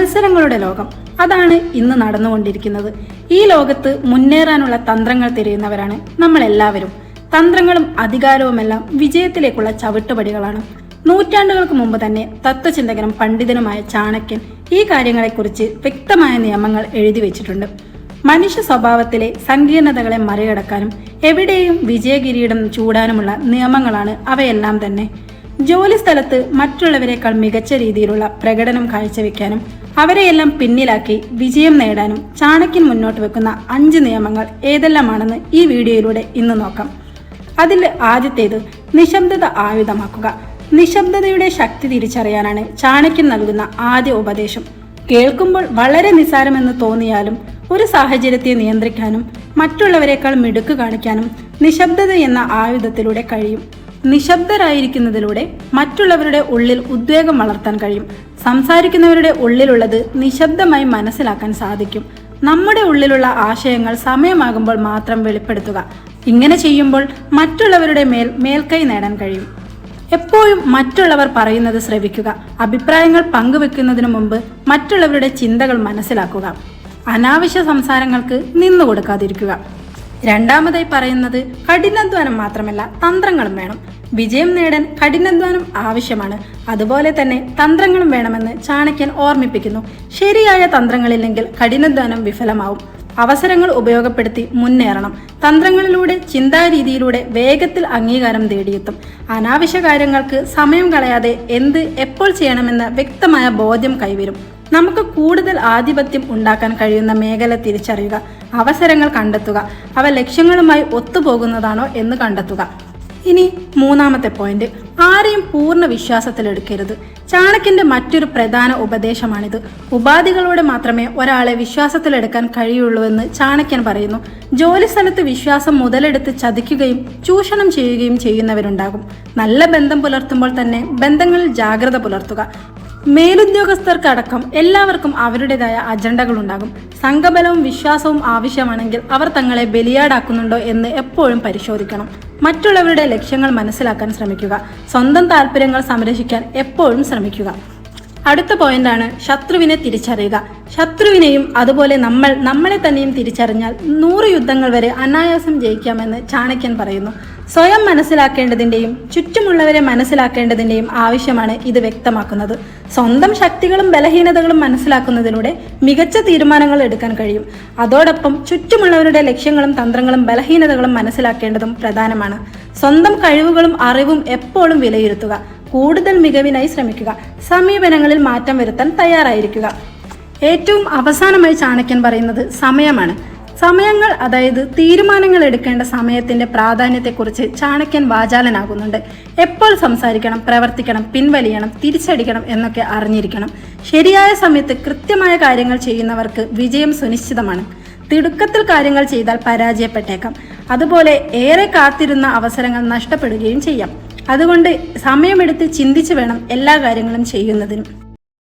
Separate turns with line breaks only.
മത്സരങ്ങളുടെ ലോകം. അതാണ് ഇന്ന് നടന്നുകൊണ്ടിരിക്കുന്നത്. ഈ ലോകത്ത് മുന്നേറാനുള്ള തന്ത്രങ്ങൾ തിരയുന്നവരാണ് നമ്മൾ എല്ലാവരും തന്ത്രങ്ങളും അധികാരവുമെല്ലാം വിജയത്തിലേക്കുള്ള ചവിട്ടുപടികളാണ്. നൂറ്റാണ്ടുകൾക്ക് മുമ്പ് തന്നെ തത്വചിന്തകനും പണ്ഡിതനുമായ ചാണക്യൻ ഈ കാര്യങ്ങളെക്കുറിച്ച് വ്യക്തമായ നിയമങ്ങൾ എഴുതി വെച്ചിട്ടുണ്ട്. മനുഷ്യ സ്വഭാവത്തിലെ സങ്കീർണതകളെ മറികടക്കാനും എവിടെയും വിജയകിരീടം ചൂടാനുമുള്ള നിയമങ്ങളാണ് അവയെല്ലാം തന്നെ. ജോലി സ്ഥലത്ത് മറ്റുള്ളവരെക്കാൾ മികച്ച രീതിയിലുള്ള പ്രകടനം കാഴ്ചവെക്കാനും അവരെയെല്ലാം പിന്നിലാക്കി വിജയം നേടാനും ചാണക്യൻ മുന്നോട്ട് വെക്കുന്ന അഞ്ച് നിയമങ്ങൾ ഏതെല്ലാമാണെന്ന് ഈ വീഡിയോയിലൂടെ ഇന്ന് നോക്കാം. അതിൽ ആദ്യത്തേത് നിശബ്ദത ആയുധമാക്കുക. നിശബ്ദതയുടെ ശക്തി തിരിച്ചറിയാനാണ് ചാണക്യൻ നൽകുന്ന ആദ്യ ഉപദേശം. കേൾക്കുമ്പോൾ വളരെ നിസ്സാരമെന്ന് തോന്നിയാലും ഒരു സാഹചര്യത്തെ നിയന്ത്രിക്കാനും മറ്റുള്ളവരെക്കാൾ മിടുക്ക് കാണിക്കാനും നിശബ്ദത എന്ന ആയുധത്തിലൂടെ കഴിയും. നിശബ്ദരായിരിക്കുന്നതിലൂടെ മറ്റുള്ളവരുടെ ഉള്ളിൽ ഉദ്വേഗം വളർത്താൻ കഴിയും. സംസാരിക്കുന്നവരുടെ ഉള്ളിലുള്ളത് നിശബ്ദമായി മനസ്സിലാക്കാൻ സാധിക്കും. നമ്മുടെ ഉള്ളിലുള്ള ആശയങ്ങൾ സമയമാകുമ്പോൾ മാത്രം വെളിപ്പെടുത്തുക. ഇങ്ങനെ ചെയ്യുമ്പോൾ മറ്റുള്ളവരുടെ മേൽ മേൽക്കൈ നേടാൻ കഴിയും. എപ്പോഴും മറ്റുള്ളവർ പറയുന്നത് ശ്രവിക്കുക. അഭിപ്രായങ്ങൾ പങ്കുവെക്കുന്നതിനു മുമ്പ് മറ്റുള്ളവരുടെ ചിന്തകൾ മനസ്സിലാക്കുക. അനാവശ്യ സംസാരങ്ങൾക്ക് നിന്നു കൊടുക്കാതിരിക്കുക രണ്ടാമതായി പറയുന്നത് കഠിനാധ്വാനം മാത്രമല്ല തന്ത്രങ്ങളും വേണം. വിജയം നേടാൻ കഠിനാധ്വാനം ആവശ്യമാണ്. അതുപോലെ തന്നെ തന്ത്രങ്ങളും വേണമെന്ന് ചാണക്യൻ ഓർമ്മിപ്പിക്കുന്നു. ശരിയായ തന്ത്രങ്ങളില്ലെങ്കിൽ കഠിനാധ്വാനം വിഫലമാവും. അവസരങ്ങൾ ഉപയോഗപ്പെടുത്തി മുന്നേറണം. തന്ത്രങ്ങളിലൂടെ ചിന്താരീതിയിലൂടെ വേഗത്തിൽ അംഗീകാരം തേടിയെത്തും അനാവശ്യ കാര്യങ്ങൾക്ക് സമയം കളയാതെ എന്ത് എപ്പോൾ ചെയ്യണമെന്ന വ്യക്തമായ ബോധ്യം കൈവരും. നമുക്ക് കൂടുതൽ ആധിപത്യം ഉണ്ടാക്കാൻ കഴിയുന്ന മേഖല തിരിച്ചറിയുക അവസരങ്ങൾ കണ്ടെത്തുക അവ ലക്ഷ്യങ്ങളുമായി ഒത്തുപോകുന്നതാണോ എന്ന് കണ്ടെത്തുക. ഇനി മൂന്നാമത്തെ പോയിന്റ്. ആരെയും പൂർണ വിശ്വാസത്തിലെടുക്കരുത് ചാണക്യന്റെ മറ്റൊരു പ്രധാന ഉപദേശമാണിത്. ഉപാധികളോടെ മാത്രമേ ഒരാളെ വിശ്വാസത്തിലെടുക്കാൻ കഴിയുള്ളൂവെന്ന് ചാണക്യൻ പറയുന്നു. ജോലി സ്ഥലത്ത് വിശ്വാസം മുതലെടുത്ത് ചതിക്കുകയും ചൂഷണം ചെയ്യുകയും ചെയ്യുന്നവരുണ്ടാകും. നല്ല ബന്ധം പുലർത്തുമ്പോൾ തന്നെ ബന്ധങ്ങളിൽ ജാഗ്രത പുലർത്തുക. മേലുദ്യോഗസ്ഥർക്കടക്കം എല്ലാവർക്കും അവരുടേതായ അജണ്ടകൾ ഉണ്ടാകും സംഘബലവും വിശ്വാസവും ആവശ്യമാണെങ്കിൽ അവർ തങ്ങളെ ബലിയാടാക്കുന്നുണ്ടോ എന്ന് എപ്പോഴും പരിശോധിക്കണം. മറ്റുള്ളവരുടെ ലക്ഷ്യങ്ങൾ മനസ്സിലാക്കാൻ ശ്രമിക്കുക. സ്വന്തം താല്പര്യങ്ങൾ സംരക്ഷിക്കാൻ എപ്പോഴും ശ്രമിക്കുക. അടുത്ത പോയിന്റ് ആണ് ശത്രുവിനെ തിരിച്ചറിയുക. ശത്രുവിനെയും അതുപോലെ നമ്മൾ നമ്മളെ തന്നെയും തിരിച്ചറിഞ്ഞാൽ നൂറ് യുദ്ധങ്ങൾ വരെ അനായാസം ജയിക്കാമെന്ന് ചാണക്യൻ പറയുന്നു. സ്വയം മനസ്സിലാക്കേണ്ടതിന്റെയും ചുറ്റുമുള്ളവരെ മനസ്സിലാക്കേണ്ടതിന്റെയും ആവശ്യമാണ് ഇത് വ്യക്തമാക്കുന്നത്. സ്വന്തം ശക്തികളും ബലഹീനതകളും മനസ്സിലാക്കുന്നതിലൂടെ മികച്ച തീരുമാനങ്ങൾ എടുക്കാൻ കഴിയും. അതോടൊപ്പം ചുറ്റുമുള്ളവരുടെ ലക്ഷ്യങ്ങളും തന്ത്രങ്ങളും ബലഹീനതകളും മനസ്സിലാക്കേണ്ടതും പ്രധാനമാണ്. സ്വന്തം കഴിവുകളും അറിവും എപ്പോഴും വിലയിരുത്തുക. കൂടുതൽ മികവിനായി ശ്രമിക്കുക. സമീപനങ്ങളിൽ മാറ്റം വരുത്താൻ തയ്യാറായിരിക്കുക. ഏറ്റവും അവസാനമായി ചാണക്യൻ പറയുന്നത് സമയമാണ്. സമയങ്ങൾ അതായത് തീരുമാനങ്ങൾ എടുക്കേണ്ട സമയത്തിന്റെ പ്രാധാന്യത്തെക്കുറിച്ച് ചാണക്യൻ വാചാലനാകുന്നുണ്ട്. എപ്പോൾ സംസാരിക്കണം പ്രവർത്തിക്കണം പിൻവലിയണം തിരിച്ചടിക്കണം എന്നൊക്കെ അറിഞ്ഞിരിക്കണം. ശരിയായ സമയത്ത് കൃത്യമായ കാര്യങ്ങൾ ചെയ്യുന്നവർക്ക് വിജയം സുനിശ്ചിതമാണ്. തിടുക്കത്തിൽ കാര്യങ്ങൾ ചെയ്താൽ പരാജയപ്പെട്ടേക്കാം. അതുപോലെ ഏറെ കാത്തിരുന്ന അവസരങ്ങൾ നഷ്ടപ്പെടുകയും ചെയ്യാം. അതുകൊണ്ട് സമയമെടുത്ത് ചിന്തിച്ചു വേണം എല്ലാ കാര്യങ്ങളും ചെയ്യുന്നതിനും.